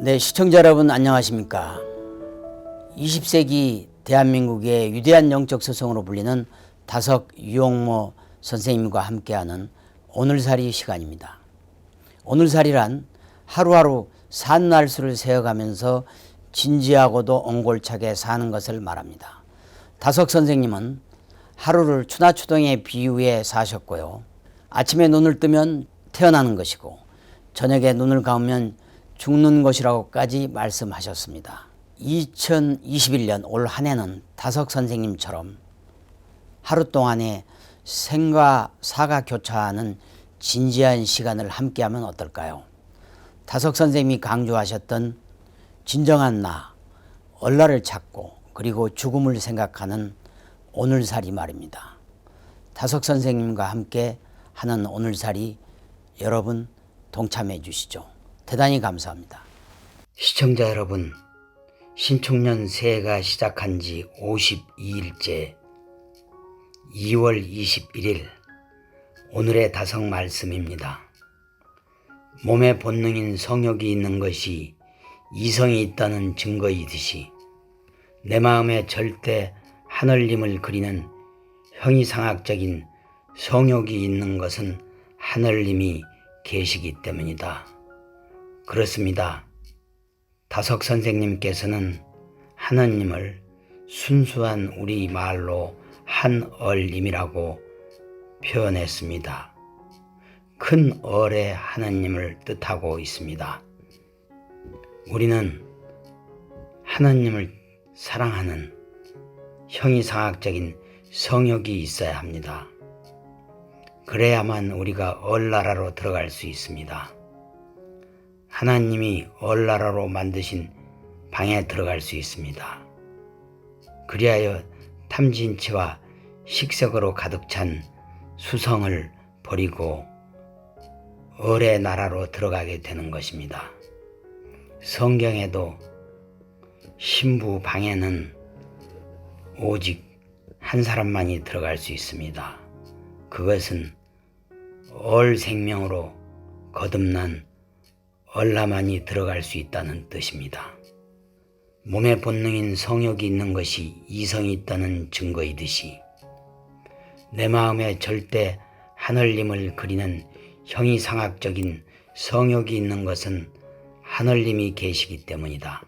네, 시청자 여러분 안녕하십니까? 20세기 대한민국의 위대한 영적 서성으로 불리는 다석 유용모 선생님과 함께하는 오늘살이 시간입니다. 오늘살이란 하루하루 산 날수를 세어가면서 진지하고도 옹골차게 사는 것을 말합니다. 다석 선생님은 하루를 추나추동에 비유해 사셨고요. 아침에 눈을 뜨면 태어나는 것이고 저녁에 눈을 감으면 죽는 것이라고까지 말씀하셨습니다. 2021년 올 한 해는 다석 선생님처럼 하루 동안에 생과 사가 교차하는 진지한 시간을 함께하면 어떨까요? 다석 선생님이 강조하셨던 진정한 나, 얼라를 찾고 그리고 죽음을 생각하는 오늘살이 말입니다. 다석 선생님과 함께 하는 오늘살이 여러분 동참해 주시죠. 대단히 감사합니다. 시청자 여러분, 신축년 새해가 시작한 지 52일째 2월 21일 오늘의 다성 말씀입니다. 몸의 본능인 성욕이 있는 것이 이성이 있다는 증거이듯이 내 마음에 절대 하늘님을 그리는 형이상학적인 성욕이 있는 것은 하늘님이 계시기 때문이다. 그렇습니다. 다석 선생님께서는 하나님을 순수한 우리 말로 한얼님이라고 표현했습니다. 큰 얼의 하나님을 뜻하고 있습니다. 우리는 하나님을 사랑하는 형이상학적인 성욕이 있어야 합니다. 그래야만 우리가 얼나라로 들어갈 수 있습니다. 하나님이 얼나라로 만드신 방에 들어갈 수 있습니다. 그리하여 탐진치와 식색으로 가득 찬 수성을 버리고 얼의 나라로 들어가게 되는 것입니다. 성경에도 신부 방에는 오직 한 사람만이 들어갈 수 있습니다. 그것은 얼 생명으로 거듭난 얼라만이 들어갈 수 있다는 뜻입니다. 몸의 본능인 성욕이 있는 것이 이성이 있다는 증거이듯이 내 마음에 절대 하늘님을 그리는 형이상학적인 성욕이 있는 것은 하늘님이 계시기 때문이다.